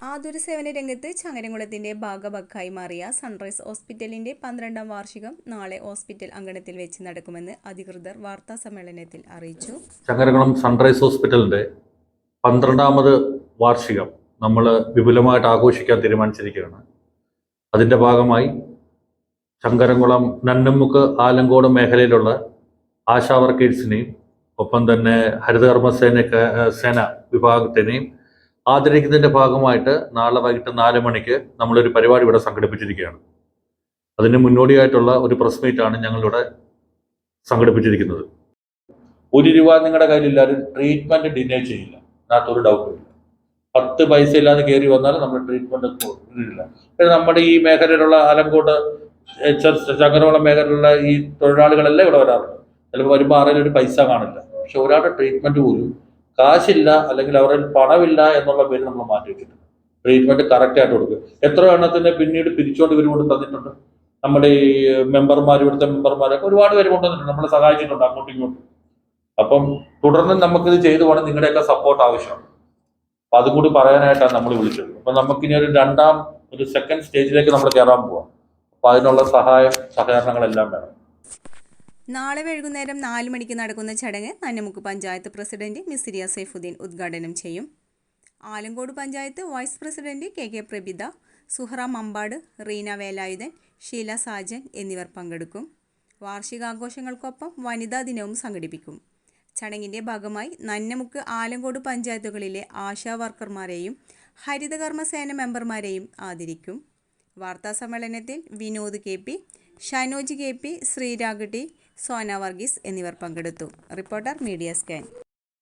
ആതുര സേവന രംഗത്ത് ചങ്ങരംകുളത്തിന്റെ ഭാഗഭക്കായി മാറിയ സൺറൈസ് ഹോസ്പിറ്റലിന്റെ പന്ത്രണ്ടാം വാർഷികം നാളെ ഹോസ്പിറ്റൽ അങ്കണത്തിൽ വെച്ച് നടക്കുമെന്ന് അധികൃതർ വാർത്താ സമ്മേളനത്തിൽ അറിയിച്ചു. ചങ്ങരകുളം സൺറൈസ് ഹോസ്പിറ്റലിന്റെ പന്ത്രണ്ടാമത് വാർഷികം നമ്മൾ വിപുലമായിട്ട് ആഘോഷിക്കാൻ തീരുമാനിച്ചിരിക്കുകയാണ്. അതിന്റെ ഭാഗമായി ചങ്കരംകുളം നന്നമുക്ക് ആലങ്കോട് മേഖലയിലുള്ള ആശാ വർക്കേഴ്സിനെയും ഒപ്പം തന്നെ ഹരിതകർമ്മസേന സേന വിഭാഗത്തിനെയും ആദരിക്കുന്നതിന്റെ ഭാഗമായിട്ട് നാളെ വൈകിട്ട് നാല് മണിക്ക് നമ്മളൊരു പരിപാടി ഇവിടെ സംഘടിപ്പിച്ചിരിക്കുകയാണ്. അതിന് മുന്നോടിയായിട്ടുള്ള ഒരു പ്രസ് മീറ്റാണ് ഞങ്ങളിവിടെ സംഘടിപ്പിച്ചിരിക്കുന്നത്. ഒരു രൂപ നിങ്ങളുടെ കയ്യിലില്ലാതെ ട്രീറ്റ്മെന്റ് ഡിനേ ചെയ്യില്ല. അതിനകത്തൊരു ഒരു ഇല്ല. പത്ത് പൈസ ഇല്ലാതെ കയറി വന്നാൽ നമ്മൾ ഇല്ല പിന്നെ നമ്മുടെ ഈ മേഖലയിലുള്ള ആലങ്കോട് ചങ്ങനോളം മേഖലയിലുള്ള ഈ തൊഴിലാളികളെല്ലാം ഇവിടെ വരാറുണ്ട് ചിലപ്പോൾ വരുമ്പോൾ ആരെങ്കിലും ഒരു പൈസ കാണില്ല. പക്ഷെ ഒരാളുടെ ട്രീറ്റ്മെന്റ് പോലും കാശില്ല അല്ലെങ്കിൽ അവരുടെ പണമില്ല എന്നുള്ള പേര് നമ്മൾ മാറ്റി വെച്ചിട്ടുണ്ട്. ട്രീറ്റ്മെന്റ് കറക്റ്റ് ആയിട്ട് കൊടുക്കുക എത്ര എണ്ണത്തിന് പിന്നീട് പിരിച്ചോണ്ട് ഇവർ കൊണ്ട് തന്നിട്ടുണ്ട്. നമ്മുടെ ഈ മെമ്പർമാർ ഇവിടുത്തെ മെമ്പർമാരൊക്കെ ഒരുപാട് പേര് കൊണ്ടുവന്നിട്ടുണ്ട് നമ്മളെ സഹായിച്ചിട്ടുണ്ട് അങ്ങോട്ടും ഇങ്ങോട്ടും. അപ്പം തുടർന്ന് നമുക്കിത് ചെയ്തു പോകണം. നിങ്ങളുടെയൊക്കെ സപ്പോർട്ട് ആവശ്യമാണ്. അപ്പൊ അതും കൂടി പറയാനായിട്ടാണ് നമ്മൾ വിളിച്ചത്. അപ്പൊ നമുക്കിനി ഒരു രണ്ടാം ഒരു സെക്കൻഡ് സ്റ്റേജിലേക്ക് നമ്മൾ കയറാൻ പോവാം. അപ്പൊ അതിനുള്ള സഹായം സഹകരണങ്ങളെല്ലാം വേണം. നാളെ വൈകുന്നേരം നാല് മണിക്ക് നടക്കുന്ന ചടങ്ങ് നന്നമുക്ക് പഞ്ചായത്ത് പ്രസിഡന്റ് മിസിരിയ സൈഫുദ്ദീൻ ഉദ്ഘാടനം ചെയ്യും. Alangode panchayat vice president K K Prabitha Suhara Mambad Reena Velayudhan Sheela Sajan എന്നിവർ പങ്കെടുക്കും. വാർഷികാഘോഷങ്ങൾക്കൊപ്പം വനിതാ ദിനവും സംഘടിപ്പിക്കും. ചടങ്ങിന്റെ ഭാഗമായി നന്നമുക്ക് ആലങ്കോട് പഞ്ചായത്തുകളിലെ ആശാ വർക്കർമാരെയും ഹരിതകർമ്മസേന മെമ്പർമാരെയും ആദരിക്കും. വാർത്താ സമ്മേളനത്തിൽ Vinod K P Shanoj K P Sreerag T Sona Varghese എന്നിവർ പങ്കെടുത്തു. Reporter media scan.